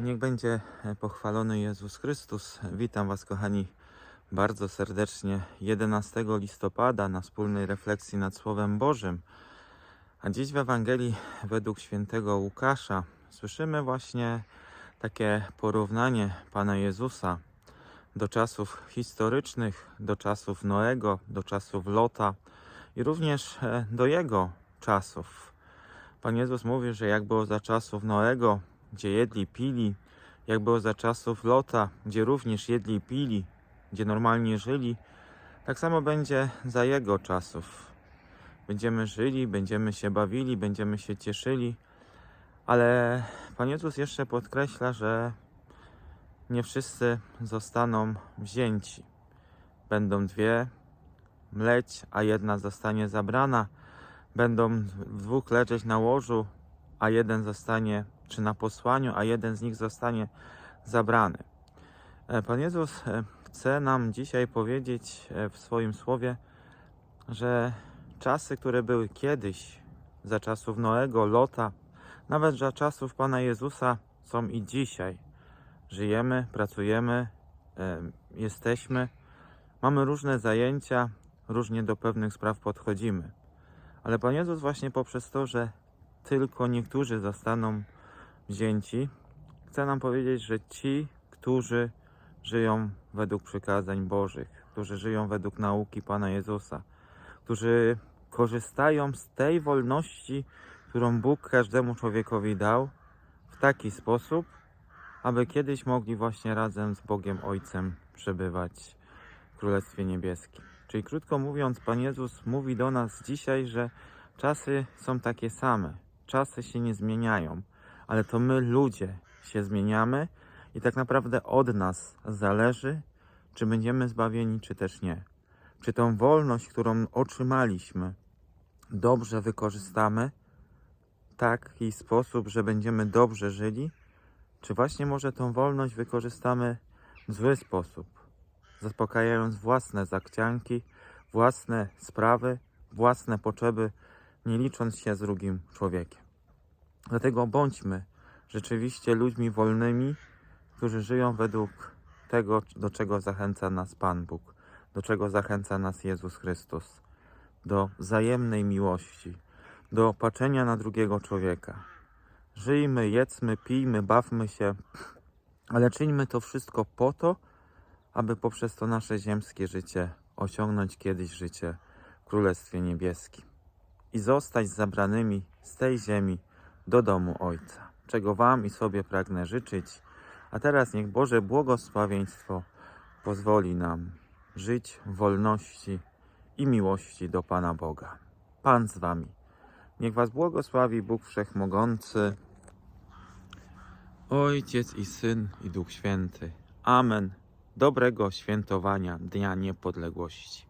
Niech będzie pochwalony Jezus Chrystus. Witam Was, kochani, bardzo serdecznie 11 listopada na wspólnej refleksji nad Słowem Bożym. A dziś w Ewangelii według świętego Łukasza słyszymy właśnie takie porównanie Pana Jezusa do czasów historycznych, do czasów Noego, do czasów Lota i również e, do Jego czasów. Pan Jezus mówi, że jak było za czasów Noego, gdzie jedli, pili, jak było za czasów Lota, gdzie również jedli pili, gdzie normalnie żyli, tak samo będzie za Jego czasów. Będziemy żyli, będziemy się bawili, będziemy się cieszyli, ale Pan Jezus jeszcze podkreśla, że nie wszyscy zostaną wzięci. Będą dwie mleć, a jedna zostanie zabrana. Będą dwóch leżeć na łożu, a jeden zostanie, czy na posłaniu, a jeden z nich zostanie zabrany. E, Pan Jezus e, chce nam dzisiaj powiedzieć e, w swoim słowie, że czasy, które były kiedyś, za czasów Noego, Lota, nawet za czasów Pana Jezusa, są i dzisiaj. Żyjemy, pracujemy, jesteśmy, mamy różne zajęcia, różnie do pewnych spraw podchodzimy. Ale Pan Jezus właśnie poprzez to, że tylko niektórzy zostaną wzięci, chce nam powiedzieć, że ci, którzy żyją według przykazań Bożych, którzy żyją według nauki Pana Jezusa, którzy korzystają z tej wolności, którą Bóg każdemu człowiekowi dał, w taki sposób, aby kiedyś mogli właśnie razem z Bogiem Ojcem przebywać w Królestwie Niebieskim. Czyli krótko mówiąc, Pan Jezus mówi do nas dzisiaj, że czasy są takie same, czasy się nie zmieniają, ale to my, ludzie, się zmieniamy i tak naprawdę od nas zależy, czy będziemy zbawieni, czy też nie. Czy tą wolność, którą otrzymaliśmy, dobrze wykorzystamy w taki sposób, że będziemy dobrze żyli, czy właśnie może tą wolność wykorzystamy w zły sposób, zaspokajając własne zachcianki, własne sprawy, własne potrzeby, nie licząc się z drugim człowiekiem. Dlatego bądźmy rzeczywiście ludźmi wolnymi, którzy żyją według tego, do czego zachęca nas Pan Bóg, do czego zachęca nas Jezus Chrystus, do wzajemnej miłości, do patrzenia na drugiego człowieka. Żyjmy, jedzmy, pijmy, bawmy się, ale czyńmy to wszystko po to, aby poprzez to nasze ziemskie życie osiągnąć kiedyś życie w Królestwie Niebieskim i zostać zabranymi z tej ziemi do domu Ojca, czego Wam i sobie pragnę życzyć. A teraz niech Boże błogosławieństwo pozwoli nam żyć w wolności i miłości do Pana Boga. Pan z Wami. Niech Was błogosławi Bóg Wszechmogący, Ojciec i Syn i Duch Święty. Amen. Dobrego świętowania Dnia Niepodległości.